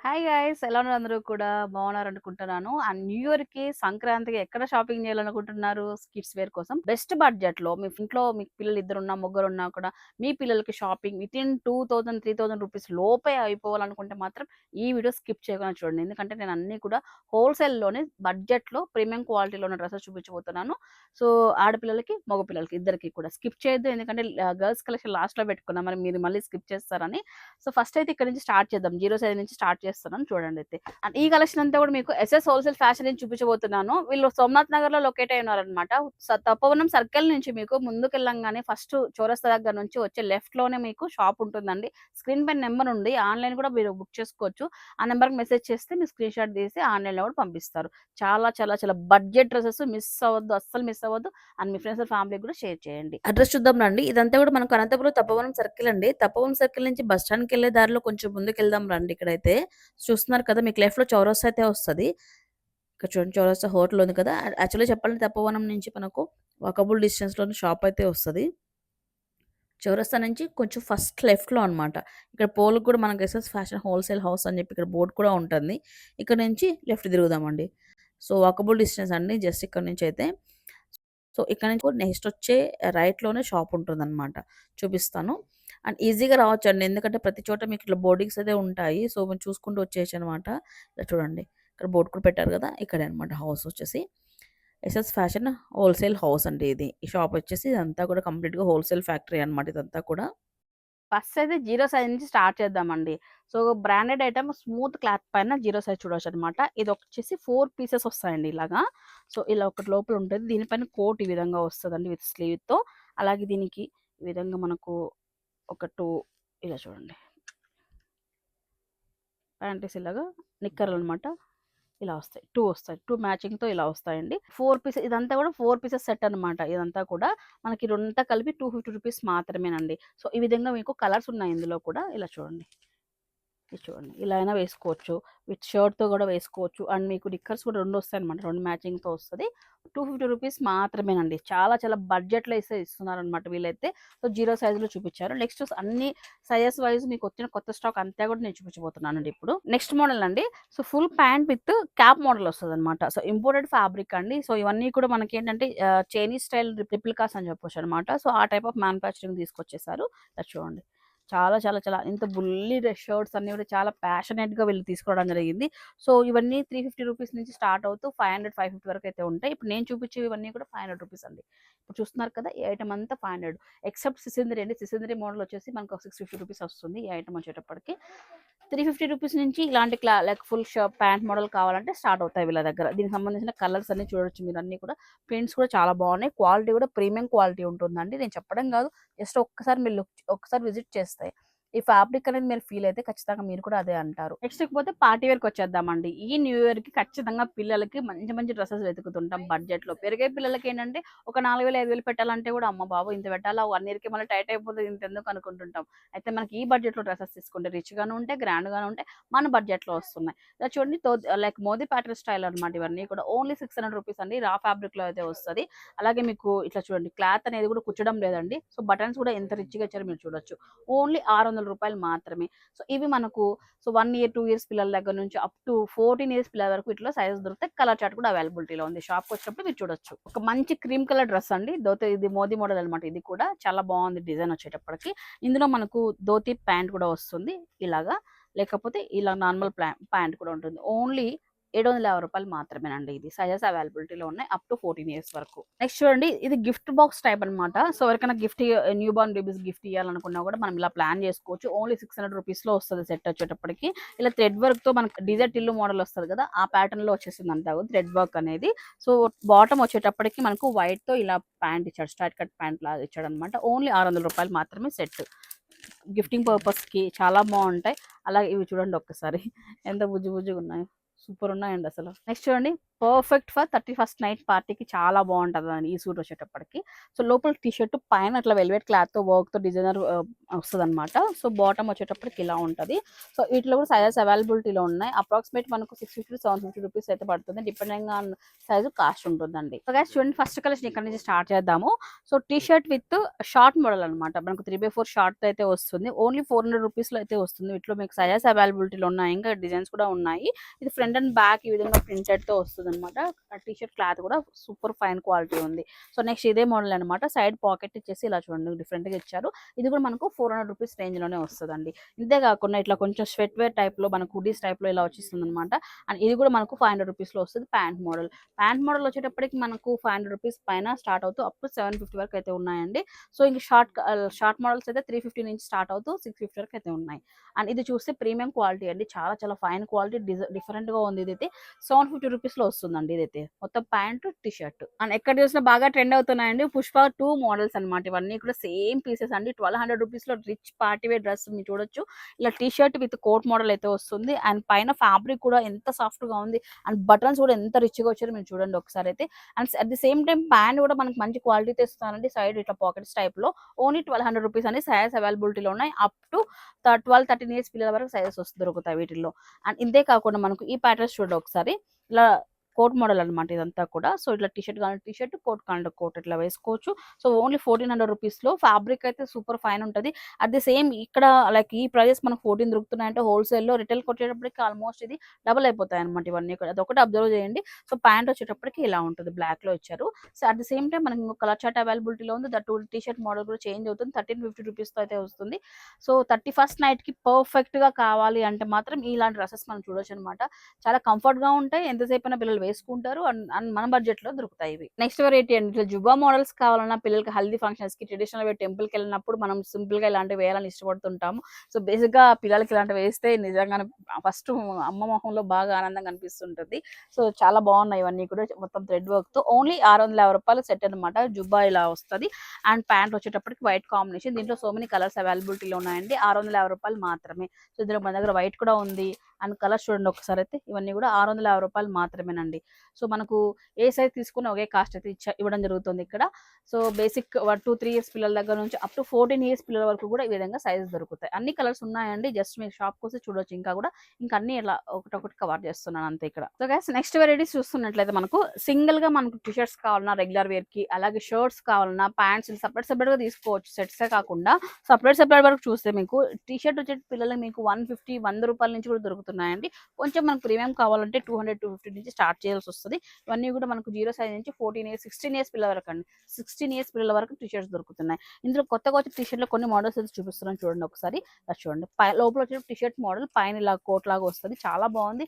Hi guys! ఎలా ఉన్నారు అందరూ కూడా? బాగున్నారు అనుకుంటున్నాను. అండ్ న్యూ ఇయర్కి సంక్రాంతికి ఎక్కడ షాపింగ్ చేయాలనుకుంటున్నారు? కిడ్స్ వేర్ కోసం. బెస్ట్ బడ్జెట్లో మీ ఇంట్లో మీ పిల్లలు ఇద్దరు ఉన్నా ముగ్గురు ఉన్నా కూడా మీ పిల్లలకి shopping within two thousand three thousand rupees లోపే అయిపోవాలనుకుంటే మాత్రం ఈ వీడియో స్కిప్ చేయకుండా చూడండి. ఎందుకంటే నేను అన్ని కూడా హోల్సేల్లోనే బడ్జెట్లో ప్రీమియం క్వాలిటీలో ఉన్న డ్రెస్సెస్ చూపించబోతున్నాను. సో ఆడపిల్లలకి మగ పిల్లలకి ఇద్దరికి కూడా స్కిప్ చేయొద్దు. ఎందుకంటే గర్ల్స్ కలెక్షన్ లాస్ట్లో పెట్టుకున్నాం. మరి మీరు మళ్ళీ స్కిప్ చేస్తారని. సో ఫస్ట్ అయితే ఇక్కడ నుంచి స్టార్ట్ చేద్దాం. జీరో సైజ్ నుంచి స్టార్ట్ చేస్తున్నాను చూడండి అయితే. అండ్ ఈ కలెక్షన్ అంతా కూడా మీకు ఎస్ఎస్ హోల్సేల్ ఫ్యాషన్ నుంచి చూపించబోతున్నాను. వీళ్ళు సోమనాథ్ నగర్లో లొకేట్ అయి ఉన్నారనమాట తప్పవనం సర్కిల్ నుంచి మీకు ముందుకు వెళ్ళంగానే ఫస్ట్ చౌరస్తా దగ్గర నుంచి వచ్చే లెఫ్ట్లోనే మీకు షాప్ ఉంటుందండి. స్క్రీన్ పైన నెంబర్ ఉంది. ఆన్లైన్ కూడా మీరు బుక్ చేసుకోవచ్చు. ఆ నెంబర్కి మెసేజ్ చేస్తే మీరు స్క్రీన్ షాట్ తీసి ఆన్లైన్లో కూడా పంపిస్తారు. చాలా చాలా చాలా బడ్జెట్ డ్రెస్సెస్ మిస్ అవ్వద్దు. అస్సలు మిస్ అవ్వద్దు. అండ్ మీ ఫ్రెండ్స్ ఫ్యామిలీకి కూడా షేర్ చేయండి. అడ్రస్ చూద్దాం రండి. ఇదంతా కూడా మనకు అనంతపురం తప్పవనం సర్కిల్ అండి. తప్పవనం సర్కిల్ నుంచి బస్ స్టాండ్కి వెళ్ళే దారిలో కొంచెం ముందుకు వెళ్దాం రండి ఇక్కడైతే. చూస్తున్నారు కదా మీకు లెఫ్ట్లో చౌరస్ చౌరస్తా అయితే వస్తుంది. ఇక్కడ చూడండి చౌరస్తా హోటల్ ఉంది కదా. యాక్చువల్లీ చెప్పాలంటే తప్పవనం నుంచి మనకు వాకబుల్ డిస్టెన్స్లో షాప్ అయితే వస్తుంది. చౌరస్తా నుంచి కొంచెం ఫస్ట్ లెఫ్ట్లో అనమాట ఇక్కడ పోల్కి కూడా మనకి ఎస్ఎస్ ఫ్యాషన్ హోల్సేల్ హౌస్ అని చెప్పి ఇక్కడ బోర్డు కూడా ఉంటుంది. ఇక్కడ నుంచి లెఫ్ట్ తిరుగుదామండి. సో వాకబుల్ డిస్టెన్స్ అండి జస్ట్ ఇక్కడ నుంచి అయితే. సో ఇక్కడ నుంచి నెక్స్ట్ వచ్చే రైట్లోనే షాప్ ఉంటుంది అనమాట చూపిస్తాను. అండ్ ఈజీగా రావచ్చు అండి ఎందుకంటే ప్రతి చోట మీకు ఇట్లా బోర్డింగ్స్ అయితే ఉంటాయి. సో మేము చూసుకుంటూ వచ్చేసి అనమాట ఇలా చూడండి. ఇక్కడ బోర్డు కూడా పెట్టారు కదా ఇక్కడే అనమాట హౌస్ వచ్చేసి. ఎస్ఎస్ ఫ్యాషన్ హోల్సేల్ హౌస్ అండి ఇది. ఈ షాప్ వచ్చేసి ఇదంతా కూడా కంప్లీట్గా హోల్సేల్ ఫ్యాక్టరీ అనమాట ఇదంతా కూడా. ఫస్ట్ అయితే జీరో సైజ్ నుంచి స్టార్ట్ చేద్దామండి. So branded item smooth cloth పైన జీరో సైజ్ చూడవచ్చు అనమాట ఇది వచ్చేసి ఫోర్ పీసెస్ వస్తాయండి ఇలాగా. సో ఇలా ఒకటి లోపల ఉంటుంది. దీనిపైన కోట్ ఈ విధంగా వస్తుందండి విత్ స్లీవ్తో. అలాగే దీనికి ఈ విధంగా మనకు ఒక టూ ఇలా చూడండి. ప్యాంటీస్ ఇలాగా నిక్కర్లు అనమాట ఇలా వస్తాయి. టూ వస్తాయి. టూ మ్యాచింగ్తో ఇలా వస్తాయండి. ఫోర్ పీసెస్ ఇదంతా కూడా ఫోర్ పీసెస్ సెట్ అనమాట ఇదంతా కూడా మనకి రెండంతా కలిపి టూ ఫిఫ్టీ రూపీస్ మాత్రమేనండి. సో ఈ విధంగా మీకు కలర్స్ ఉన్నాయి ఇందులో కూడా. ఇలా చూడండి. ఇది చూడండి. ఇలా అయినా వేసుకోవచ్చు. విత్ షర్ట్తో కూడా వేసుకోవచ్చు. అండ్ మీకు నిక్కర్స్ కూడా రెండు వస్తాయి అనమాట రెండు మ్యాచింగ్తో వస్తుంది. టూ ఫిఫ్టీ రూపీస్ మాత్రమేనండి. చాలా చాలా బడ్జెట్లో ఇస్తే ఇస్తున్నారు అనమాట వీళ్ళైతే సో జీరో సైజులో చూపించారు. నెక్స్ట్ అన్ని సైజెస్ వైజ్ మీకు వచ్చిన కొత్త స్టాక్ అంతా కూడా నేను చూపించబోతున్నానండి ఇప్పుడు. నెక్స్ట్ మోడల్ అండి. So full pant with cap model వస్తుంది అనమాట సో ఇంపోర్టెడ్ ఫ్యాబ్రిక్ అండి. సో ఇవన్నీ కూడా మనకి ఏంటంటే చైనీస్ స్టైల్ రిప్లికాస్ అని చెప్పొచ్చు అనమాట సో ఆ టైప్ ఆఫ్ మ్యానుఫ్యాక్చరింగ్ తీసుకొచ్చేసారు. చూడండి. చాలా చాలా చాలా. ఇంత బుల్లి షర్ట్స్ అన్ని కూడా చాలా ప్యాషనేట్గా వీళ్ళు తీసుకోవడం జరిగింది. సో ఇవన్నీ త్రీ ఫిఫ్టీ రూపీస్ నుంచి స్టార్ట్ అవుతూ ఫైవ్ హండ్రెడ్ ఫైవ్ ఫిఫ్టీ వరకు అయితే ఉంటాయి. ఇప్పుడు నేను చూపించే ఇవన్నీ కూడా ఫైవ్ హండ్రెడ్ రూపీస్ అండి. ఇప్పుడు చూస్తున్నారు కదా ఈ ఐటమ్ అంతా ఫైవ్ హండ్రెడ్. ఎక్సెప్ట్ సిసిందరి అండి. సిసిందరి మోడల్ వచ్చేసి మనకు సిక్స్ ఫిఫ్టీ రూపీస్ వస్తుంది ఈ ఐటమ్ వచ్చేటప్పటికి. త్రీ ఫిఫ్టీ రూపీస్ నుంచి ఇలాంటి క్లా like full shirt pant model కావాలంటే స్టార్ట్ అవుతాయి వీళ్ళ దగ్గర. దీనికి సంబంధించిన కలర్స్ అన్ని చూడొచ్చు మీరు అన్ని కూడా. ప్రింట్స్ కూడా చాలా బాగున్నాయి. క్వాలిటీ కూడా ప్రీమియం క్వాలిటీ ఉంటుందండి. నేను చెప్పడం కాదు. జస్ట్ ఒక్కసారి మీరు లుక్ ఒక్కసారి విజిట్ ಅನಿಸುತ್ತೆ ఈ ఫ్యాబ్రిక్ అనేది మీరు ఫీల్ అయితే ఖచ్చితంగా మీరు కూడా అదే అంటారు. నెక్స్ట్ పోతే పార్టీ వేర్కి వచ్చేద్దామండి. ఈ న్యూ ఇయర్కి ఖచ్చితంగా పిల్లలకి మంచి మంచి డ్రెస్సెస్ వెతుకుతుంటాం బడ్జెట్లో. పెరిగే పిల్లలకి ఏంటంటే ఒక నాలుగు వేలు ఐదు వేలు పెట్టాలంటే కూడా అమ్మ బాబు ఇంత పెట్టాలా? వన్ ఇయర్కి మళ్ళీ టైట్ అయిపోతుంది ఇంత ఎందుకు అనుకుంటుంటాం? అయితే మనకి ఈ బడ్జెట్లో డ్రెస్సెస్ తీసుకుంటే రిచ్ గాను ఉంటాయి గ్రాండ్ గాను ఉంటాయి మన బడ్జెట్లో వస్తున్నాయి. చూడండి లైక్ మోదీ ప్యాటర్న్ స్టైల్ అన్నమాట ఇవన్నీ కూడా. ఓన్లీ సిక్స్ హండ్రెడ్ రూపీస్ అండి. రా ఫ్యాబ్రిక్లో అయితే వస్తుంది. అలాగే మీకు ఇట్లా చూడండి క్లాత్ అనేది కూడా కుచ్చడం లేదండి. సో బటన్స్ కూడా ఎంత రిచ్గా ఇచ్చారో మీరు చూడొచ్చు. ఓన్లీ ఆరు వందల రూపాయలు మాత్రమే. సో ఇవి మనకు so one year two years పిల్లల దగ్గర నుంచి అప్ టు ఫోర్టీన్ ఇయర్స్ పిల్లల వరకు ఇట్లా సైజెస్ దొరుకుతాయి కలర్ చార్ట్ కూడా అవైలబిలిటీలో ఉంది. షాప్కి వచ్చినప్పుడు మీరు చూడొచ్చు. ఒక మంచి క్రీమ్ కలర్ డ్రెస్ అండి. ధోతి ఇది మోదీ మోడల్ అనమాట ఇది కూడా చాలా బాగుంది డిజైన్ వచ్చేటప్పటికి. ఇందులో మనకు ధోతి ప్యాంట్ కూడా వస్తుంది ఇలాగా. లేకపోతే ఇలా నార్మల్ ప్యాంట్ కూడా ఉంటుంది. ఓన్లీ ఏడు వందల యాభై రూపాయలు మాత్రమేనండి ఇది. సైజెస్ అవైలబిలిటీలో ఉన్నాయి. అప్ టు ఫోర్టీన్ ఇయర్స్ వరకు. నెక్స్ట్ చూడండి ఇది గిఫ్ట్ బాక్స్ టైప్ అన్నమాట. సో ఎవరికైనా gift new born babies gift ఇవ్వాలనుకున్నా కూడా మనం ఇలా ప్లాన్ చేసుకోవచ్చు. ఓన్లీ సిక్స్ హండ్రెడ్ రూపీస్లో వస్తుంది సెట్ వచ్చేటప్పటికి. ఇలా థ్రెడ్ వర్క్తో మనకి డిజైర్ టిల్లు మోడల్ వస్తుంది కదా ఆ ప్యాటర్న్లో వచ్చేసింది అంతా థ్రెడ్ వర్క్ అనేది. సో బాటమ్ వచ్చేటప్పటికి మనకు వైట్తో ఇలా ప్యాంట్ ఇచ్చాడు స్టార్ట్ కట్ ప్యాంట్ లాగా ఇచ్చాడు అనమాట ఓన్లీ ఆరు వందల రూపాయలు మాత్రమే సెట్. గిఫ్టింగ్ పర్పస్కి చాలా బాగుంటాయి. అలాగే ఇవి చూడండి ఒక్కసారి. ఎంత బుజ్జు బుజ్జుగా ఉన్నాయి సూపర్ ఉన్నాయండి అసలు. నెక్స్ట్ చూడండి. Perfect for thirty first night పార్టీకి చాలా బాగుంటుంది అని ఈ సూట్ వచ్చేటప్పటికి. సో లోపల టీ షర్ట్ పైన అట్లా వెల్వెట్ క్లాత్తో వర్క్తో డిజైనర్ వస్తుంది అనమాట సో బాటమ్ వచ్చేటప్పటికి ఇలా ఉంటుంది. సో వీటిలో కూడా సైజెస్ అవైలబిలిటీలో ఉన్నాయి. అప్రాక్సిమేట్ మనకు six fifty seven fifty rupees అయితే పడుతుంది. డిపెండింగ్ ఆన్ సైజు కాస్ట్ ఉంటుందండి. సో గైస్ చూడండి ఫస్ట్ కలెక్షన్ ఇక్కడ నుంచి స్టార్ట్ చేద్దాము. So T shirt with short model అనమాట మనకు త్రీ బై ఫోర్ షార్ట్ అయితే వస్తుంది. ఓన్లీ ఫోర్ హండ్రెడ్ రూపీస్లో అయితే వస్తుంది. వీటిలో మీకు సైజెస్ అవైలబిలిటీలో ఉన్నాయి. ఇంకా డిజైన్స్ కూడా ఉన్నాయి. ఇది ఫ్రంట్ అండ్ బ్యాక్ ఈ విధంగా ప్రింటెడ్తో తో వస్తుంది అనమాట టీషర్ట్ క్లాత్ కూడా సూపర్ ఫైన్ క్వాలిటీ ఉంది. సో నెక్స్ట్ ఇదే మోడల్ అనమాట సైడ్ పాకెట్ ఇచ్చేసి ఇలా చూడండి డిఫరెంట్గా ఇచ్చారు. ఇది కూడా మనకు ఫోర్ హండ్రెడ్ రూపీస్ రేంజ్లోనే వస్తుందండి. ఇంతే కాకుండా ఇట్లా కొంచెం స్వెట్ వేర్ టైప్లో మనకు హుడీస్ టైప్లో ఇలా వచ్చేస్తుంది అనమాట అండ్ ఇది కూడా మనకు ఫైవ్ హండ్రెడ్ రూపీస్లో వస్తుంది ప్యాంట్ మోడల్. ప్యాంట్ మోడల్ వచ్చేటప్పటికి మనకు ఫైవ్ హండ్రెడ్ రూపీస్ పైన స్టార్ట్ అవుతూ అప్ టు సెవెన్ ఫిఫ్టీ వరకు అయితే ఉన్నాయండి. సో ఇంక షార్ట్ షార్ట్ మోడల్స్ అయితే త్రీ ఫిఫ్టీ నుంచి స్టార్ట్ అవుతూ సిక్స్ ఫిఫ్టీ వరకు అయితే ఉన్నాయి. అండ్ ఇది చూస్తే ప్రీమియం క్వాలిటీ అండి. చాలా చాలా ఫైన్ క్వాలిటీ డిఫరెంట్గా ఉంది ఇది అయితే సెవెన్ ఫిఫ్టీ రూపీస్లో వస్తుందండి ఇదైతే. మొత్తం ప్యాంట్ టీ షర్ట్ అండ్ ఎక్కడ చూసినా బాగా ట్రెండ్ అవుతున్నాయండి. పుష్ప టూ మోడల్స్ అన్నమాట. ఇవన్నీ కూడా సేమ్ పీసెస్ అండి. ట్వెల్వ్ హండ్రెడ్ రూపీస్లో రిచ్ పార్టీ డ్రెస్ మీరు చూడొచ్చు. ఇలా T shirt with coat model అయితే వస్తుంది. అండ్ పైన ఫ్యాబ్రిక్ కూడా ఎంత సాఫ్ట్గా ఉంది. అండ్ బటన్స్ కూడా ఎంత రిచ్గా వచ్చారో మీరు చూడండి ఒకసారి అయితే. And at the same time pant కూడా మనకి మంచి క్వాలిటీతో ఇస్తానండి సైడ్ ఇట్లా పాకెట్స్ టైప్లో ఓన్లీ ట్వెల్వ్ హండ్రెడ్ రూపీస్ అని సైజెస్ అవైలబిలిటీలో ఉన్నాయి. Up to twelve thirteen years పిల్లల వరకు సైజెస్ వస్తుంది దొరుకుతాయి వీటిల్లో. అండ్ ఇంతే కాకుండా మనకు ఈ ప్యాటర్న్స్ చూడండి ఒకసారి. ఇలా కోట్ మోడల్ అనమాట ఇదంతా కూడా. సో ఇట్లా టీషర్ట్ కానీ టీషర్ట్ కోట్ కానీ కోట్ ఇట్లా వేసుకోవచ్చు. సో ఓన్లీ ఫోర్టీన్ హండ్రెడ్ రూపీస్లో ఫ్యాబ్రిక్ అయితే సూపర్ ఫైన్ ఉంటుంది. అట్ ది సేమ్ ఇక్కడ లైక్ ఈ ప్రైజెస్ మనకు ఫోర్టీన్ దొరుకుతున్నాయంటే హోల్సేల్లో రిటైల్ కొట్టేటప్పటికి ఆల్మోస్ట్ ఇది డబుల్ అయిపోతాయి అనమాట ఇవన్నీ అదొకటి అబ్జర్వ్ చేయండి. సో ప్యాంట్ వచ్చేటప్పటికి ఇలా ఉంటుంది బ్లాక్లో ఇచ్చారు. So at the same time మనకి ఇంకో కలర్ చార్ట్ అవైలబిలిటీలో ఉంది. దట్ టీ షర్ట్ మోడల్ కూడా చేంజ్ అవుతుంది. థర్టీన్ ఫిఫ్టీ రూపీస్తో అయితే వస్తుంది. సో థర్టీ ఫస్ట్ నైట్కి పర్ఫెక్ట్గా కావాలి అంటే మాత్రం ఇలాంటి డ్రెస్సెస్ మనం చూడొచ్చు అనమాట చాలా కంఫర్ట్గా ఉంటాయి. ఎంతసేపు అయినా పిల్లలు వేసుకుంటారు అండ్ మన బడ్జెట్లో దొరుకుతాయి ఇవి. నెక్స్ట్ వెరైటీ అండి. ఇట్లా జుబ్బా మోడల్స్ కావాలన్నా పిల్లలకి హల్దీ ఫంక్షన్స్కి ట్రెడిషనల్ వే టెంపుల్కి వెళ్ళినప్పుడు మనం సింపుల్గా ఇలాంటివి వేయాలని ఇష్టపడుతుంటాము సో బేసిక్గా పిల్లలకి ఇలాంటివి వేస్తే నిజంగానే ఫస్ట్ అమ్మ మొహంలో బాగా ఆనందంగా అనిపిస్తుంటుంది సో చాలా బాగున్నాయి ఇవన్నీ కూడా మొత్తం థ్రెడ్ వర్క్తో. ఓన్లీ ఆరు వందల యాభై రూపాయలు సెట్ అనమాట జుబ్బా ఇలా వస్తుంది. అండ్ ప్యాంట్ వచ్చేటప్పటికి వైట్ కాంబినేషన్ దీంట్లో సో మెనీ కలర్స్ అవైలబిలిటీలో ఉన్నాయండి. ఆరు వందల యాభై రూపాయలు మాత్రమే. సో ఇందులో మన దగ్గర వైట్ కూడా ఉంది. అండ్ కలర్స్ చూడండి ఒకసారి అయితే. ఇవన్నీ కూడా ఆరు వందల యాభై రూపాయలు మాత్రమేనండి. సో మనకు ఏ సైజ్ తీసుకున్న ఒకే కాస్ట్ అయితే ఇచ్చ ఇవ్వడం జరుగుతుంది ఇక్కడ. So basic two three years పిల్లల దగ్గర నుంచి అప్ టు ఫోర్టీన్ ఇయర్స్ పిల్లల వరకు కూడా ఈ విధంగా సైజెస్ దొరుకుతాయి. అన్ని కలర్స్ ఉన్నాయండి. జస్ట్ మీరు షాప్ వస్తే చూడొచ్చు. ఇంకా కూడా ఇంకా అన్ని ఇలా ఒకటొకటి కవర్ చేస్తున్నాను అంతే ఇక్కడ. సో గైస్ నెక్స్ట్ వెరైటీస్ చూస్తున్నట్లయితే మనకు సింగిల్గా మనకు టీషర్ట్స్ కావాలన్నా రెగ్యులర్ వేర్కి అలాగే షర్ట్స్ కావాలన్నా ప్యాంట్స్ సపరేట్ సపరేట్గా తీసుకోవచ్చు. సెట్స్ కాకుండా సపరేట్ సపరేట్ వరకు చూస్తే మీకు టీ షర్ట్ వచ్చే పిల్లలకి మీకు వన్ ఫిఫ్టీ వంద రూపాయల నుంచి కూడా దొరుకుతున్నాయండి కొంచెం మనకు ప్రీమియం కావాలంటే టూ హండ్రెడ్ టూ ఫిఫ్టీ నుంచి స్టార్ట్ చేయాల్సి వస్తుంది. ఇవన్నీ కూడా మనకు జీరో సైజ్ నుంచి ఫోర్టీన్ ఇయర్స్ సిక్స్టీన్ ఇయర్స్ పిల్లల వరకు అండి. సిక్స్టీన్ ఇయర్స్ పిల్లల వరకు టీ షర్ట్స్ దొరుకుతున్నాయి. ఇందులో కొత్తగా వచ్చే టీ షర్ట్లో కొన్ని మోడల్స్ అయితే చూపిస్తున్నాను చూడండి ఒకసారి. చూడండి. పై లోపల వచ్చే టీ షర్ట్ మోడల్ పైన ఇలా కోట్ లాగా వస్తుంది. చాలా బాగుంది.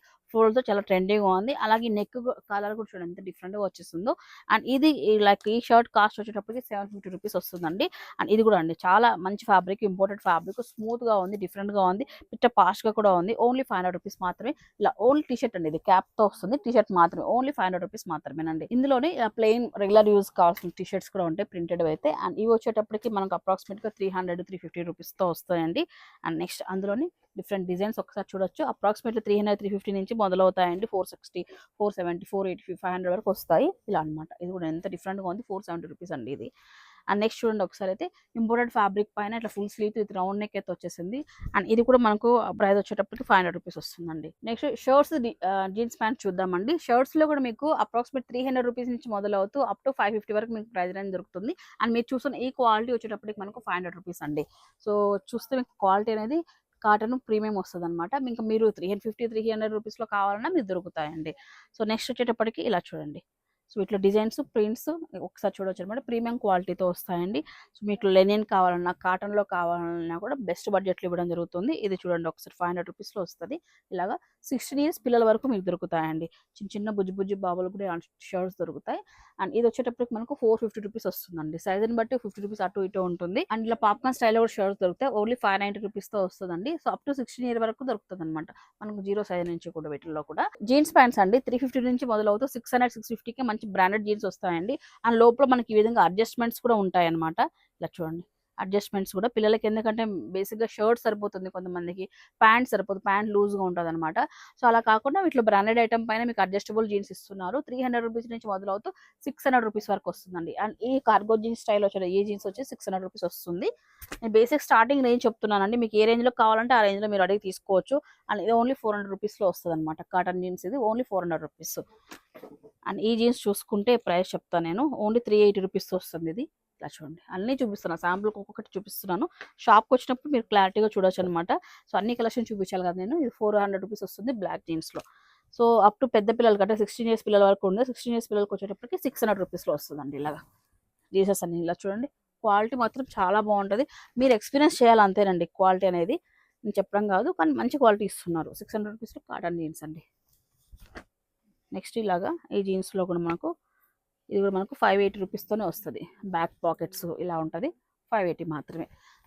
తో చాలా ట్రెండీగా ఉంది. అలాగే నెక్ కలర్ కూడా చూడండి ఎంత డిఫరెంట్గా గా వచ్చేస్తుందో. అండ్ ఇది లైక్ ఈ షర్ట్ కాస్ట్ వచ్చేటప్పటికి సెవెన్ ఫిఫ్టీ రూపీస్ వస్తుందండి. అండ్ ఇది కూడా అండి చాలా మంచి ఫ్యాబ్రిక్ ఇంపోర్టెడ్ ఫ్యాబ్రిక్ స్మూత్గా ఉంది డిఫరెంట్గా ఉంది పిట్ట పాస్ట్గా కూడా ఉంది. ఓన్లీ ఫైవ్ హండ్రెడ్ రూపీస్ మాత్రమే. ఇలా ఓన్లీ టీషర్ట్ అండి ఇది క్యాప్తో వస్తుంది. టీ షర్ట్ మాత్రమే. ఓన్లీ ఫైవ్ హండ్రెడ్ రూపీస్ మాత్రమేనండి. ఇందులోనే ప్లెయిన్ రెగ్యులర్ యూస్ కావాల్సిన టీ షర్ట్స్ కూడా ఉంటాయి ప్రింటెడ్ అయితే. అండ్ ఇవి వచ్చేటప్పటికి మనకు అప్రాక్సిమేట్గా త్రీ హండ్రెడ్ త్రీ ఫిఫ్టీ రూపీస్తో వస్తాయండి. అండ్ నెక్స్ట్ అందులోని డిఫరెంట్ డిజైన్స్ ఒకసారి చూడొచ్చు. Approximately three hundred three fifty నుంచి మొదలవుతాయండి. Four sixty four seventy four eighty five hundred వరకు వస్తాయి. ఇలా అన్నమాట. ఇది కూడా ఎంత డిఫరెంట్గా ఉంది. ఫోర్ సెవెంటీ రూపీస్ అండి ఇది. అండ్ నెక్స్ట్ చూడండి ఒకసారి అయితే ఇంపోర్టెడ్ ఫ్యాబ్రిక్ పైన ఇట్లా ఫుల్ స్లీవ్ ఇది రౌండ్ నెక్ అయితే వచ్చేసింది. అండ్ ఇది కూడా మనకు ప్రైస్ వచ్చేటప్పటికి ఫైవ్ హండ్రెడ్ రూపీస్ వస్తుందండి. నెక్స్ట్ షర్ట్స్ జీన్స్ ప్యాంట్ చూద్దామండి. షర్ట్స్లో కూడా మీకు అప్రాక్సిమేట్ త్రీ హండ్రెడ్ రూపీస్ నుంచి మొదలవుతూ అప్ టు ఫైవ్ ఫిఫ్టీ వరకు మీకు ప్రైస్ రేంజ్ దొరుకుతుంది. అండ్ మీరు చూస్తున్న ఈ క్వాలిటీ వచ్చేటప్పటికి మనకు ఫైవ్ హండ్రెడ్ రూపీస్ అండి. సో చూస్తే మీకు క్వాలిటీ అనేది కాటన్ ప్రీమియం వస్తుంది అనమాట ఇంకా మీరు three hundred fifty three hundred రూపీస్లో కావాలన్నా మీరు దొరుకుతాయండి. సో నెక్స్ట్ వచ్చేటప్పటికి ఇలా చూడండి. సో వీటిలో డిజైన్స్ ప్రింట్స్ ఒకసారి చూడొచ్చు అనమాట ప్రీమియం క్వాలిటీతో వస్తాయండి. సో మీకు లెనిన్ కావాలన్నా కాటన్లో కావాలన్నా కూడా బెస్ట్ బడ్జెట్లో ఇవ్వడం జరుగుతుంది. ఇది చూడండి ఒకసారి ఫైవ్ హండ్రెడ్ రూపీస్లో వస్తుంది. ఇలాగా సిక్స్టీన్ ఇయర్స్ పిల్లల వరకు మీకు దొరుకుతాయండి. చిన్న చిన్న బుజ్జి బుజ్జి బాబులు కూడా షర్ట్స్ దొరుకుతాయి. అండ్ ఇది వచ్చేటప్పటికి మనకు ఫోర్ ఫిఫ్టీ రూపీస్ వస్తుందండి. సైజుని బట్టి ఫిఫ్టీ రూపీస్ అటు ఇటు ఉంటుంది. అండ్ ఇలా పాప్కార్న్ స్టైల్లో కూడా షర్ట్స్ దొరుకుతాయి. ఓన్లీ ఫైవ్ నైన్టీ రూపీస్తో వస్తుందండి. So up to sixteen year వరకు దొరుకుతుంది అనమాట మనకు జీరో సైజ్ నుంచి కూడా వీటిల్లో కూడా. జీన్స్ ప్యాంట్స్ అండి. త్రీ ఫిఫ్టీ నుంచి మొదలవుతూ సిక్స్ హండ్రెడ్ సిక్స్ ఫిఫ్టీకి మంచి బ్రాండెడ్ జీన్స్ వస్తాయండి. అండ్ లోపల మనకి ఈ విధంగా అడ్జస్ట్మెంట్స్ కూడా ఉంటాయన్నమాట. ఇలా చూడండి. అడ్జస్ట్మెంట్స్ కూడా. పిల్లలకి ఎందుకంటే బేసిక్గా షర్ట్ సరిపోతుంది కొంతమందికి ప్యాంట్ సరిపోతుంది ప్యాంట్ లూజ్గా ఉంటుంది అనమాట సో అలా కాకుండా వీటిలో బ్రాండెడ్ ఐటమ్ పైన మీకు అడ్జస్టబుల్ జీన్స్ ఇస్తున్నారు. త్రీ హండ్రెడ్ రూపీస్ నుంచి మొదలవుతూ సిక్స్ హండ్రెడ్ రూపీస్ వరకు వస్తుందండి. అండ్ ఈ కార్గో జీన్స్ స్టైల్ వచ్చే ఈ జీన్స్ వచ్చి సిక్స్ హండ్రెడ్ రూపీస్ వస్తుంది. నేను బేసిక్ స్టార్టింగ్ రేంజ్ చెప్తున్నానండి. మీకు ఏ రేంజ్లో కావాలంటే ఆ రేంజ్లో మీరు అడిగి తీసుకోవచ్చు. అండ్ ఇది ఓన్లీ ఫోర్ హండ్రెడ్ రూపీస్లో వస్తుంది అనమాట కాటన్ జీన్స్ ఇది only four hundred rupees. And ఈ జీన్స్ చూసుకుంటే ప్రైస్ చెప్తాను నేను. ఓన్లీ త్రీ ఎయిటీ రూపీస్ వస్తుంది ఇది. ఇట్లా చూడండి. అన్నీ చూపిస్తున్నాను శాంపుల్కి ఒక్కొక్కటి చూపిస్తున్నాను. షాప్కి వచ్చినప్పుడు మీరు క్లారిటీగా చూడొచ్చు అనమాట సో అన్ని కలెక్షన్ చూపించాలి కదా నేను. ఇది ఫోర్ హండ్రెడ్ రూపీస్ వస్తుంది బ్లాక్ జీన్స్లో. సో అప్ టు పెద్ద పిల్లలకి అంటే సిక్స్టీన్ ఇయర్స్ పిల్లల వరకు ఉంది సిక్స్టీన్ ఇయర్స్ పిల్లలకి వచ్చేటప్పటికి సిక్స్ హండ్రెడ్ రూపీస్లో వస్తుందండి ఇలాగా. జీసస్ అన్ని ఇలా చూడండి. క్వాలిటీ మాత్రం చాలా బాగుంటుంది. మీరు ఎక్స్పీరియన్స్ చేయాలి అంతేనండి క్వాలిటీ అనేది. నేను చెప్పడం కాదు కానీ మంచి క్వాలిటీ ఇస్తున్నారు. సిక్స్ హండ్రెడ్ రూపీస్లో కాటన్ జీన్స్ అండి. నెక్స్ట్ ఇలాగా ఈ జీన్స్లో కూడా మనకు ఇది కూడా మనకు ఫైవ్ ఎయిటీ రూపీస్తోనే వస్తుంది. బ్యాక్ పాకెట్స్ ఇలా ఉంటుంది. ఫైవ్ ఎయిటీ మాత్రమే.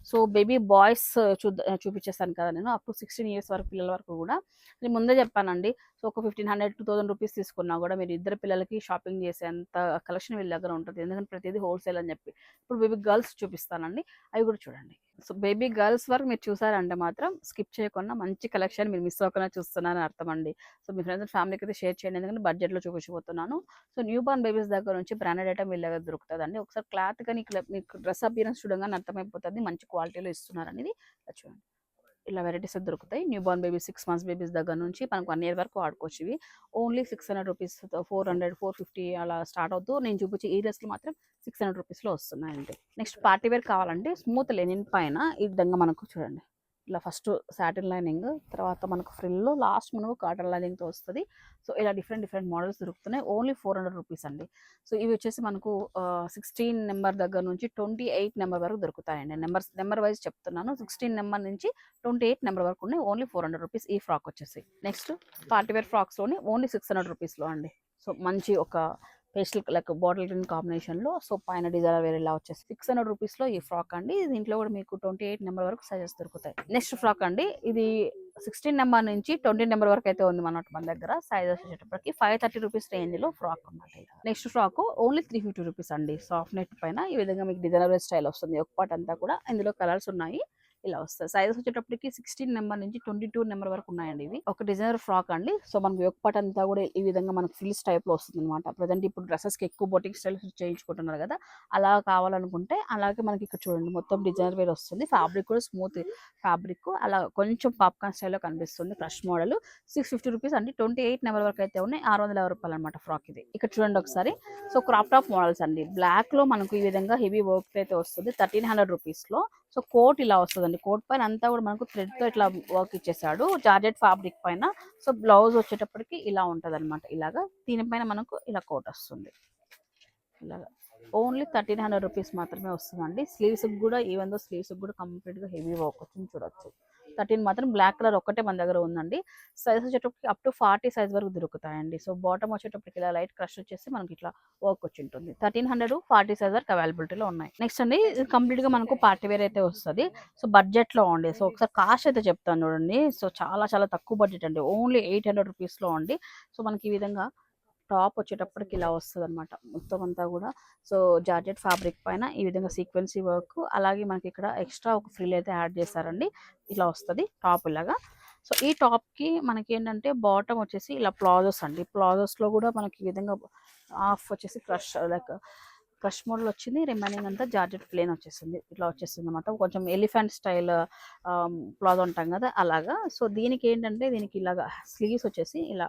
సో బేబీ బాయ్స్ చూ చూపించేస్తాను కదా నేను. అప్పుడు సిక్స్టీన్ ఇయర్స్ వరకు పిల్లల వరకు కూడా. నేను ముందే చెప్పానండి. సో ఒక fifteen hundred two thousand rupees తీసుకున్నా కూడా మీరు ఇద్దరు పిల్లలకి షాపింగ్ చేసేంత కలెక్షన్ వీళ్ళ దగ్గర ఉంటుంది. ఎందుకంటే ప్రతిదీ హోల్సేల్ అని చెప్పి. ఇప్పుడు బేబీ గర్ల్స్ చూపిస్తానండి. అవి కూడా చూడండి. సో బేబీ గర్ల్స్ వరకు మీరు చూసారంటే మాత్రం స్కిప్ చేయకుండా మంచి కలెక్షన్ మీరు మిస్ అవ్వకుండా చూస్తున్నారని అర్థం అండి. సో మీ ఫ్రెండ్స్ ఫ్యామిలీకి అయితే షేర్ చేయండి. ఎందుకంటే బడ్జెట్లో చూపించబోతున్నాను. సో న్యూ బార్న్ బేబీస్ దగ్గర నుంచి బ్రాండెడ్ ఐటమ్ వీళ్ళ దగ్గర దొరుకుతుందండి. ఒకసారి క్లాత్ కానీ మీకు డ్రెస్ అపీరెన్స్ చూడగానే అర్థమైపోతుంది. మంచి క్వాలిటీలో ఇస్తున్నారు అనేది చూడండి. ఇలా వెరైటీస్ దొరుకుతాయి. New born babies six months babies దగ్గర నుంచి మనకు వన్ ఇయర్ వరకు వాడుకోవచ్చు ఇవి only six hundred rupees four hundred four fifty అలా స్టార్ట్ అవుతూ నేను చూపించే ఈ డ్రెస్లు మాత్రం సిక్స్ హండ్రెడ్ రూపీస్లో వస్తున్నాయండి. నెక్స్ట్ పార్టీ వేర్ కావాలంటే స్మూత్ లెనిన్ పైన ఈ విధంగా మనకు చూడండి. ఇట్లా ఫస్ట్ సాటిన్ లైనింగ్ తర్వాత మనకు ఫ్రిల్లో లాస్ట్ మనకు కాటన్ లైనింగ్తో వస్తుంది. సో ఇలా డిఫరెంట్ డిఫరెంట్ మోడల్స్ దొరుకుతున్నాయి. ఓన్లీ ఫోర్ హండ్రెడ్ రూపీస్ అండి. సో ఇవి వచ్చేసి మనకు సిక్స్టీన్ నెంబర్ దగ్గర నుంచి ట్వంటీ ఎయిట్ నెంబర్ వరకు దొరుకుతాయండి. నెంబర్స్ నెంబర్ వైజ్ చెప్తున్నాను. సిక్స్టీన్ నెంబర్ నుంచి ట్వంటీ ఎయిట్ నెంబర్ వరకు ఉన్నాయి. ఓన్లీ ఫోర్ హండ్రెడ్ రూపీస్ ఈ ఫ్రాక్ వచ్చేసి. నెక్స్ట్ పార్టీవేర్ ఫ్రాక్స్లోని ఓన్లీ సిక్స్ హండ్రెడ్ రూపీస్లో అండి. సో మంచి ఒక పేస్టల్ లైక్ బాటిల్ గ్రీన్ కాంబినేషన్లో. సో పైన డిజైన్ వేరే ఇలా వచ్చేసి సిక్స్ హండ్రెడ్ రూపీస్లో ఈ ఫ్రాక్ అండి. దీంట్లో కూడా మీకు ట్వంటీ ఎయిట్ నెంబర్ వరకు సైజెస్ దొరుకుతాయి. నెక్స్ట్ ఫ్రాక్ అండి. ఇది సిక్స్టీన్ నెంబర్ నుంచి ట్వంటీ నెంబర్ వరకు అయితే ఉంది మన మన దగ్గర. సైజెస్ వచ్చేటప్పటికి ఫైవ్ థర్టీ రూపీస్ రేంజ్లో ఫ్రాక్ అన్నమాట next frock only three fifty rupees అండి. సాఫ్ట్ నెట్ పైన ఈ విధంగా మీకు డిజైనర్ స్టైల్ వస్తుంది. ఒక పార్ట్ అంతా కూడా ఇందులో కలర్స్ ఉన్నాయి. ఇలా వస్తాయి. సైజెస్ వచ్చేటప్పటికి సిక్స్టీన్ నెంబర్ నుంచి ట్వంటీ టూ నెంబర్ వరకు ఉన్నాయండి ఇవి. ఒక డిజైనర్ ఫ్రాక్ అండి. సో మనకి ఒక అంతా కూడా ఈ విధంగా మనకు ఫిల్స్ టైప్లో వస్తుంది అనమాట ప్రజెంట్ ఇప్పుడు డ్రెస్సెస్కి ఎక్కువ బోటింగ్ స్టైల్స్ చేయించుకుంటున్నారు కదా. అలా కావాలనుకుంటే అలాగే మనకి ఇక్కడ చూడండి మొత్తం డిజైనర్ వేర్ వస్తుంది. ఫ్యాబ్రిక్ కూడా స్మూత్ ఫ్యాబ్రిక్. అలా కొంచెం పాప్కార్న్ స్టైల్లో కనిపిస్తుంది fresh model. Six fifty rupees అండి. ట్వంటీ ఎయిట్ నెంబర్ వరకు అయితే ఉన్నాయి. ఆరు వందల యాభై రూపాయలు అనమాట ఫ్రాక్ ఇది. ఇక్కడ చూడండి ఒకసారి. సో క్రాప్ టాప్ మోడల్స్ అండి. బ్లాక్లో మనకు ఈ విధంగా హెవీ వర్క్ అయితే వస్తుంది. థర్టీన్ హండ్రెడ్ రూపీస్లో సో కోట్ ఇలా వస్తుందండి. కోట్ పైన అంతా కూడా మనకు థ్రెడ్తో ఇట్లా వర్క్ ఇచ్చేసాడు జార్జెట్ ఫ్యాబ్రిక్ పైన. సో బ్లౌజ్ వచ్చేటప్పటికి ఇలా ఉంటుంది అనమాట ఇలాగా దీనిపైన మనకు ఇలా కోట్ వస్తుంది. ఇలాగా. ఓన్లీ థర్టీన్ హండ్రెడ్ రూపీస్ మాత్రమే వస్తుందండి. స్లీవ్స్ కూడా ఈవెన్ దో స్లీవ్స్ కూడా కంప్లీట్గా హెవీ వర్క్ వచ్చింది చూడొచ్చు. థర్టీన్ మాత్రం బ్లాక్ కలర్ ఒక్కటే మన దగ్గర ఉందండి. సైజ్ వచ్చేటప్పటికి అప్ టు ఫార్టీ సైజ్ వరకు దొరుకుతాయండి. సో బాటమ్ వచ్చేటప్పటికి ఇలా లైట్ క్రష్ వచ్చేసి మనకి ఇట్లా వర్క్ వచ్చి ఉంటుంది థర్టీన్ హండ్రెడ్ ఫార్టీ సైజ్ వరకు అవైలబిలిటీలో ఉన్నాయి. నెక్స్ట్ అండి కంప్లీట్గా కంప్లీట్గా మనకు పార్టీ వేర్ అయితే వస్తుంది. సో బడ్జెట్లో ఉండి సో ఒకసారి కాస్ట్ అయితే చెప్తాను చూడండి. సో చాలా చాలా తక్కువ బడ్జెట్ అండి. ఓన్లీ ఎయిట్ హండ్రెడ్ రూపీస్లో ఉండి సో మనకి ఈ విధంగా టాప్ వచ్చేటప్పటికి ఇలా వస్తుంది అనమాట మొత్తం అంతా కూడా. సో జార్జెట్ ఫ్యాబ్రిక్ పైన ఈ విధంగా సీక్వెన్సీ వర్క్. అలాగే మనకి ఇక్కడ ఎక్స్ట్రా ఒక ఫ్రిల్ అయితే యాడ్ చేశారండి. ఇలా వస్తుంది టాప్ ఇలాగా. సో ఈ టాప్కి మనకి ఏంటంటే బాటమ్ వచ్చేసి ఇలా ప్లాజోస్ అండి. ప్లాజోస్లో కూడా మనకి ఈ విధంగా హాఫ్ వచ్చేసి క్రష్ లైక్ క్రష్ మోడల్ వచ్చింది. రిమైనింగ్ అంతా జార్జెట్ ప్లేన్ వచ్చేసింది. ఇట్లా వచ్చేసింది అనమాట కొంచెం ఎలిఫెంట్ స్టైల్ ప్లాజో అంటాం కదా అలాగా. సో దీనికి ఏంటంటే దీనికి ఇలాగా స్లీవ్స్ వచ్చేసి ఇలా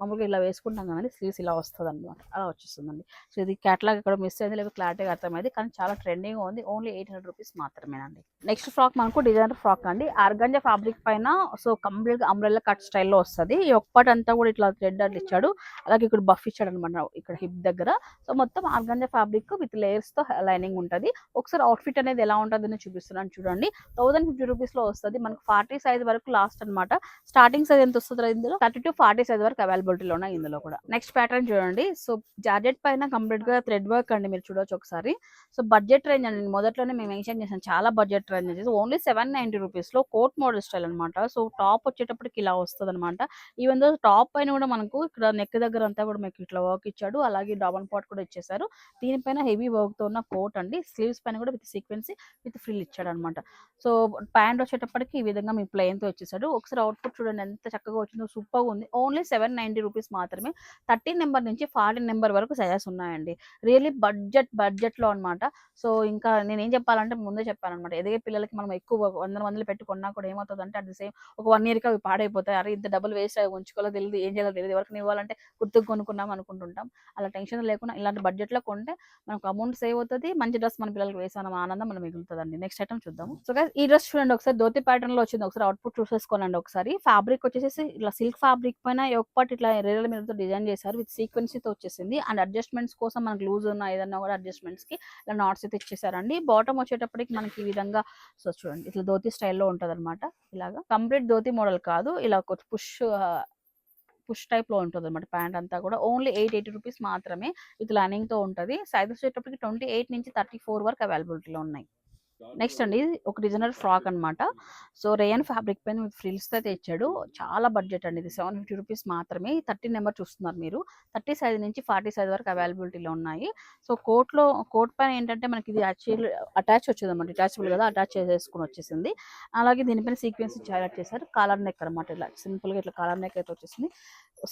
మామూలుగా ఇలా వేసుకుంటాం కానీ స్లీవ్స్ ఇలా వస్తుంది అనమాట అలా వచ్చేస్తుందండి. సో ఇది క్యాటలాగ్ ఇక్కడ మిస్ అయింది లేదా క్లారిటీగా అర్థమైంది కానీ చాలా ట్రెండింగ్ ఉంది. ఓన్లీ ఎయిట్ హండ్రెడ్ రూపీస్ మాత్రమేనండి. నెక్స్ట్ ఫ్రాక్ మనకు డిజైనర్ ఫ్రాక్ అండి. ఆర్గంజా ఫ్యాబ్రిక్ పైన సో కంప్లీట్గా అంబ్రెల్లా కట్ స్టైల్లో వస్తుంది. ఈ ఒక్కటి అంతా కూడా ఇట్లా థ్రెడ్ అట్లా ఇచ్చాడు. అలాగే ఇక్కడ బఫ్ ఇచ్చాడు అనమాట ఇక్కడ హిప్ దగ్గర. సో మొత్తం ఆర్గంజా ఫ్యాబ్రిక్ విత్ లేయర్స్తో లైనింగ్ ఉంటుంది. ఒకసారి అవుట్ఫిట్ అనేది ఎలా ఉంటుందని చూపిస్తున్నాను చూడండి. థౌసండ్ ఫిఫ్టీ రూపీస్లో వస్తుంది. మనకు ఫార్టీ సైజ్ వరకు లాస్ట్ అనమాట స్టార్టింగ్ సైజ్ ఎంత వస్తుంది ఇందులో? థర్టీ టు ఫార్టీ సైజ్ వరకు అవైలబుల్ అవైలబిలిటీలో ఉన్నాయి ఇందులో కూడా. నెక్స్ట్ ప్యాటర్న్ చూడండి. సో జార్జెట్ పైన కంప్లీట్గా థ్రెడ్ వర్క్ అండి మీరు చూడొచ్చు ఒకసారి. సో బడ్జెట్ రేంజ్ అండి. మొదట్లోనే మేము మెన్షన్ చేసాం చాలా బడ్జెట్ రేంజ్ వచ్చేసి ఓన్లీ సెవెన్ నైన్టీ రూపీస్లో కోట్ మోడల్ స్టైల్ అనమాట సో టాప్ వచ్చేటప్పటికి ఇలా వస్తుంది అనమాట ఈవెన్ దో టాప్ పైన కూడా మనకు ఇక్కడ నెక్ దగ్గర అంతా కూడా మీకు ఇట్లా వర్క్ ఇచ్చాడు. అలాగే డబల్ పాట్ కూడా ఇచ్చేసారు దీనిపైన హెవీ వర్క్తో ఉన్న కోట్ అండి. స్లీవ్స్ పైన కూడా విత్ సీక్వెన్సీ విత్ ఫ్రిల్ ఇచ్చాడు అనమాట సో ప్యాంట్ వచ్చేటప్పటికి ఈ విధంగా మీ ప్లెయిన్తో వచ్చేసాడు ఒకసారి అవుట్పుట్ చూడండి ఎంత చక్కగా వచ్చిందో సూపర్ ఉంది. ఓన్లీ సెవెన్ నైన్టీ రూపీస్ మాత్రమే. థర్టీన్ నెంబర్ నుంచి ఫార్టీన్ నెంబర్ వరకు సజెస్ ఉన్నాయండి. రియల్లీ బడ్జెట్ బడ్జెట్లో అనమాట సో ఇంకా నేను ఏం చెప్పాలంటే ముందే చెప్పాను అనమాట ఎదిగే పిల్లలకి మనం ఎక్కువ వందల వందలు పెట్టి కొన్నా కూడా ఏమవుతుంది అంటే అట్ ది సేమ్ ఒక వన్ ఇయర్కి అవి పాడైపోతాయి. అరే ఇంత డబ్బులు వేస్ట్ అయ్యి ఉంచుకోవాలో తెలియదు ఏం చేయాలో తెలియదు ఎవరికి ఇవ్వాలంటే గుర్తుకు కొనుక్కున్నాం అనుకుంటుంటాం. అలా టెన్షన్ లేకుండా ఇలాంటి బడ్జెట్లో కొంటే మనకు అమౌంట్ సేవ్ అవుతుంది మంచి డ్రెస్ మన పిల్లలకి వేసాం ఆనందం మనం మిగులుతుందండి. నెక్స్ట్ ఐటమ్ చూద్దాం సో ఈ డ్రెస్ చూడండి ఒకసారి. ధోతి ప్యాటర్న్లో వచ్చింది. ఒకసారి అవుట్పుట్ చూసేసుకోనండి ఒకసారి. ఫ్యాబ్రిక్ వచ్చేసి ఇట్లా సిల్క్ ఫ్యాబ్రిక్ పైన ఒక పాటు ఇట్లా రేరల మీద డిజైన్ చేశారు విత్ సీక్వెన్సీ తో వచ్చేసింది. అండ్ అడ్జస్ట్మెంట్స్ కోసం మనకు లూజ్ ఉన్న ఏదన్నా కూడా అడ్జస్ట్మెంట్స్కి ఇలా నాట్స్ అయితే ఇచ్చేసారండి. బాటమ్ వచ్చేటప్పటికి మనకి ఈ విధంగా సో చూడండి ఇట్లా ధోతి స్టైల్లో ఉంటుంది అనమాట ఇలాగా కంప్లీట్ ధోతి మోడల్ కాదు. ఇలా పుష్ పుష్ టైప్లో ఉంటుంది అనమాట ప్యాంట్ అంతా కూడా. ఓన్లీ ఎయిట్ ఎయిటీ రూపీస్ మాత్రమే. విత్ లైనింగ్తో ఉంటుంది. సైజ్ వచ్చేటప్పటికి ట్వంటీ ఎయిట్ నుంచి థర్టీ ఫోర్ వరకు అవైలబిలిటీలో ఉన్నాయి. నెక్స్ట్ అండి ఇది ఒక డిజైనర్ ఫ్రాక్ అన్నమాట. సో రేయన్ ఫ్యాబ్రిక్ పైన ఫ్రిల్స్ అయితే ఇచ్చాడు చాలా బడ్జెట్ అండి ఇది. సెవెన్ ఫిఫ్టీ రూపీస్ మాత్రమే. థర్టీ నెంబర్ చూస్తున్నారు మీరు. థర్టీ సైజ్ నుంచి ఫార్టీ సైజ్ వరకు అవైలబిలిటీలో ఉన్నాయి. సో కోట్లో కోట్ పైన ఏంటంటే మనకి ఇది యాక్చువల్ అటాచ్ వచ్చేది అనమాట అటాచబుల్ కదా అటాచ్ చేసేసుకుని వచ్చేసింది. అలాగే దీనిపైన సీక్వెన్స్ హైలైట్ చేశారు. కాలర్ నెక్ అనమాట ఇలా సింపుల్గా ఇట్లా కాలర్ నెక్ అయితే వచ్చేసింది.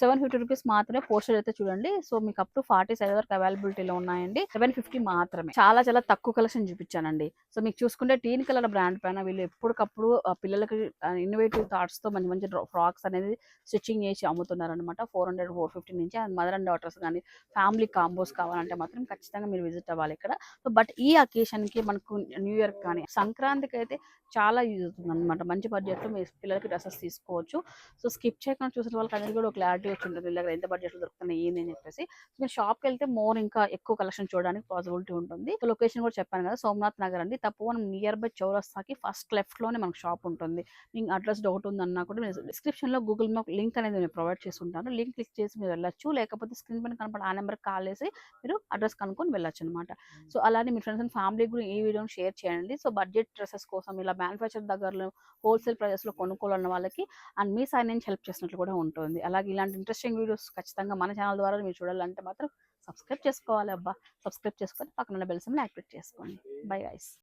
సెవెన్ ఫిఫ్టీ రూపీస్ మాత్రమే పోస్టర్ అయితే చూడండి. సో మీకు అప్ టు ఫార్టీ సైజ్ వరకు అవైలబిలిటీలో ఉన్నాయండి. సెవెన్ ఫిఫ్టీ మాత్రమే. చాలా చాలా తక్కువ కలెక్షన్ చూపించానండి. సో మీకు చూసుకుంటే టీన్ కలర్ బ్రాండ్ పైన వీళ్ళు ఎప్పటికప్పుడు పిల్లలకి ఇన్నోవేటివ్ థాట్స్తో మంచి మంచి ఫ్రాక్స్ అనేది స్టిచ్చింగ్ చేసి అమ్ముతున్నారు అనమాట ఫోర్ హండ్రెడ్ ఫోర్ ఫిఫ్టీ నుంచి అండ్ మదర్ అండ్ డాటర్స్ కానీ ఫ్యామిలీ కాంబోస్ కావాలంటే మాత్రం ఖచ్చితంగా మీరు విజిట్ అవ్వాలి ఇక్కడ. బట్ ఈ అకేషన్కి మనకు న్యూ ఇయర్ కానీ సంక్రాంతికి అయితే చాలా యూజ్ అవుతుంది అనమాట మంచి బడ్జెట్లో మీ పిల్లలకి డ్రెస్సెస్ తీసుకోవచ్చు. సో స్కిప్ చేయకుండా చూసిన వాళ్ళకి అనేది కూడా ఒక క్లారిటీ వచ్చి ఉంటుంది వీళ్ళ దగ్గర ఎంత బడ్జెట్లో దొరుకుతున్నాయి ఏంది అని చెప్పేసి. మీరు షాప్కి వెళ్తే మోర్ ఇంకా ఎక్కువ కలెక్షన్ చూడడానికి పాసిబిలిటీ ఉంటుంది. లొకేషన్ కూడా చెప్పాను కదా సోమనాథ్ నగర్ అండి. తప్పు నియర్ బై చౌరస్తాకి ఫస్ట్ లెఫ్ట్లోనే మనకు షాప్ ఉంటుంది. మీకు అడ్రస్ డౌట్ ఉందన్నా కూడా మీరు డిస్క్రిప్షన్లో గూగుల్ మ్యాప్ లింక్ అనేది నేను ప్రొవైడ్ చేసి ఉంటాను లింక్ క్లిక్ చేసి మీరు వెళ్ళొచ్చు. లేకపోతే స్క్రీన్ పైన కనపడే ఆ నెంబర్ కాల్ చేసి మీరు అడ్రస్ కనుక్కొని వెళ్ళొచ్చు అనమాట సో అలానే మీ ఫ్రెండ్స్ అండ్ ఫ్యామిలీ కూడా ఈ వీడియోని షేర్ చేయండి. సో బడ్జెట్ డ్రెస్సెస్ కోసం ఇలా మ్యానుఫ్యాక్చర్ దగ్గరలో హోల్సేల్ ప్రైజెస్లో కొనుక్కోవాలన్న వాళ్ళకి అండ్ మీ సైడ్ నుంచి హెల్ప్ చేసినట్లు కూడా ఉంటుంది. అలాగే ఇలాంటి ఇంట్రెస్టింగ్ వీడియోస్ ఖచ్చితంగా మన ఛానల్ ద్వారా మీరు చూడాలంటే మాత్రం సబ్స్క్రైబ్ చేసుకోవాలి అబ్బా. సబ్స్క్రైబ్ చేసుకొని పక్కన బెల్ సిమ్ని యాక్టివేట్ చేసుకోండి. Bye guys